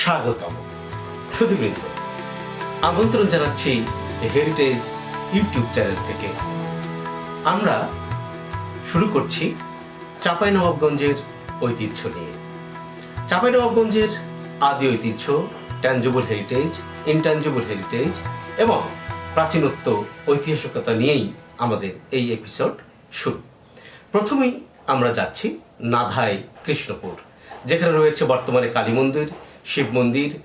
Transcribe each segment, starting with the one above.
স্বাগতম। সুধীবৃন্দ, আমন্ত্রণ জানাচ্ছি হেরিটেজ ইউটিউব চ্যানেল থেকে। আমরা শুরু করছি চাঁপাইনবাবগঞ্জের ঐতিহ্য নিয়ে। চাঁপাইনবাবগঞ্জের আদি ঐতিহ্য ট্যাঞ্জেবল হেরিটেজ ইনট্যাঞ্জেবল হেরিটেজ এবং প্রাচীনত্ব ঐতিহাসিকতা নিয়েই আমাদের এই এপিসোড শুরু। প্রথমেই আমরা যাচ্ছি নাধাই কৃষ্ণপুর, যেখানে রয়েছে বর্তমানে কালী মন্দির শিব মন্দির,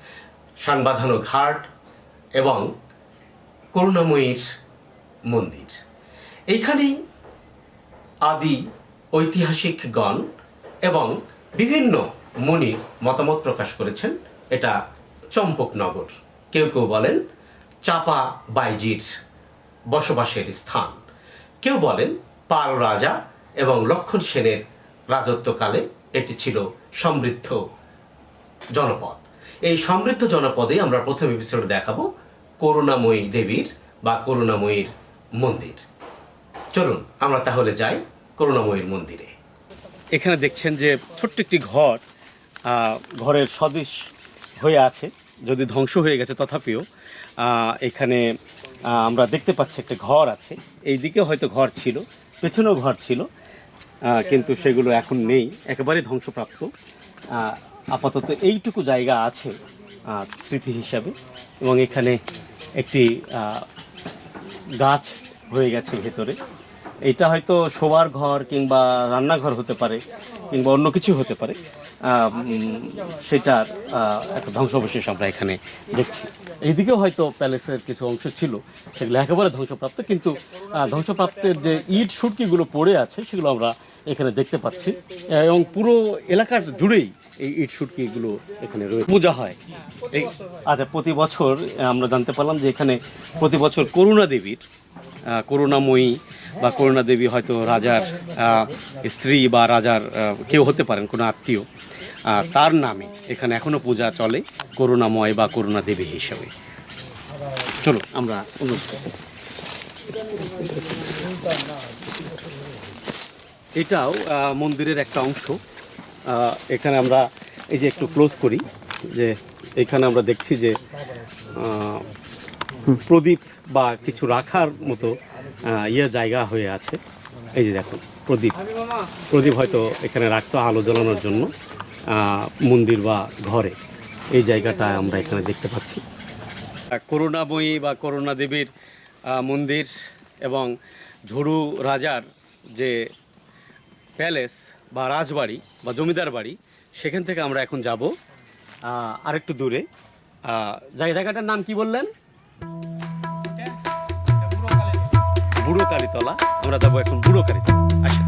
সানবাঁধানো ঘাট এবং করুণাময়ীর মন্দির। এইখানেই আদি ঐতিহাসিকগণ এবং বিভিন্ন মুনির মতামত প্রকাশ করেছেন। এটা চম্পকনগর। কেউ কেউ বলেন চাপা বাইজির বসবাসের স্থান। কেউ বলেন পাল রাজা এবং লক্ষণ সেনের রাজত্বকালে এটি ছিল সমৃদ্ধ জনপদ। এই সমৃদ্ধ জনপদে আমরা প্রথম এপিসোড দেখাবো করুণাময়ী দেবীর বা করুণাময়ীর মন্দির। চলুন, আমরা তাহলে যাই করুণাময়ীর মন্দিরে। এখানে দেখছেন যে ছোট্ট একটি ঘর ঘরের সদৃশ হয়ে আছে, যদি ধ্বংস হয়ে গেছে তথাপিও এখানে আমরা দেখতে পাচ্ছি একটা ঘর আছে। এই দিকে হয়তো ঘর ছিল, পেছনেও ঘর ছিল কিন্তু সেগুলো এখন নেই, একেবারে ধ্বংসপ্রাপ্ত। আপাতত এইটুকু জায়গা আছে স্মৃতি হিসাবে। এবং এখানে একটি গাছ হয়ে গেছে ভেতরে। এটা হয়তো শোবার ঘর কিংবা রান্নাঘর হতে পারে, কিংবা অন্য কিছু হতে পারে। সেটার একটা ধ্বংসাবশেষ আমরা এখানে দেখছি। এইদিকেও হয়তো প্যালেসের কিছু অংশ ছিল, সেগুলো একেবারে ধ্বংসপ্রাপ্ত, কিন্তু ধ্বংসপ্রাপ্তের যে ইট সুটকিগুলো পড়ে আছে, সেগুলো আমরা এখানে দেখতে পাচ্ছি। এবং পুরো এলাকার জুড়েই এই ইট সুটকিগুলো এখানে রয়েছে পূজা হয়। এই আচ্ছা প্রতি বছর আমরা জানতে পারলাম যে এখানে প্রতি বছর করুণা দেবীর করুণাময়ী বা করুণা দেবী হয়তো রাজার স্ত্রী বা রাজার কেউ হতে পারেন, কোনো আত্মীয়। তার নামে এখানে এখনও পূজা চলে করুণাময় বা করুণা দেবী হিসাবে। চলো আমরা এটাও মন্দিরের একটা অংশ। এখানে আমরা এই যে একটু ক্লোজ করি, যে এখানে আমরা দেখছি যে প্রদীপ বা কিছু রাখার মতো ইয়ে জায়গা হয়ে আছে। এই যে দেখুন, প্রদীপ। প্রদীপ হয়তো এখানে রাখতো আলো জ্বালানোর জন্য মন্দির বা ঘরে। এই জায়গাটা আমরা এখানে দেখতে পাচ্ছি। করুণাময়ী বা করুণা দেবীর মন্দির এবং ঝুড়ু রাজার যে প্যালেস বা রাজবাড়ি বা জমিদার বাড়ি, সেখান থেকে আমরা এখন যাব আরেকটু দূরে। জায়গাটার নাম কি বললেন? বুড়ো কালীতলা। আমরা যাব এখন বুড়ো কালীতলা। আচ্ছা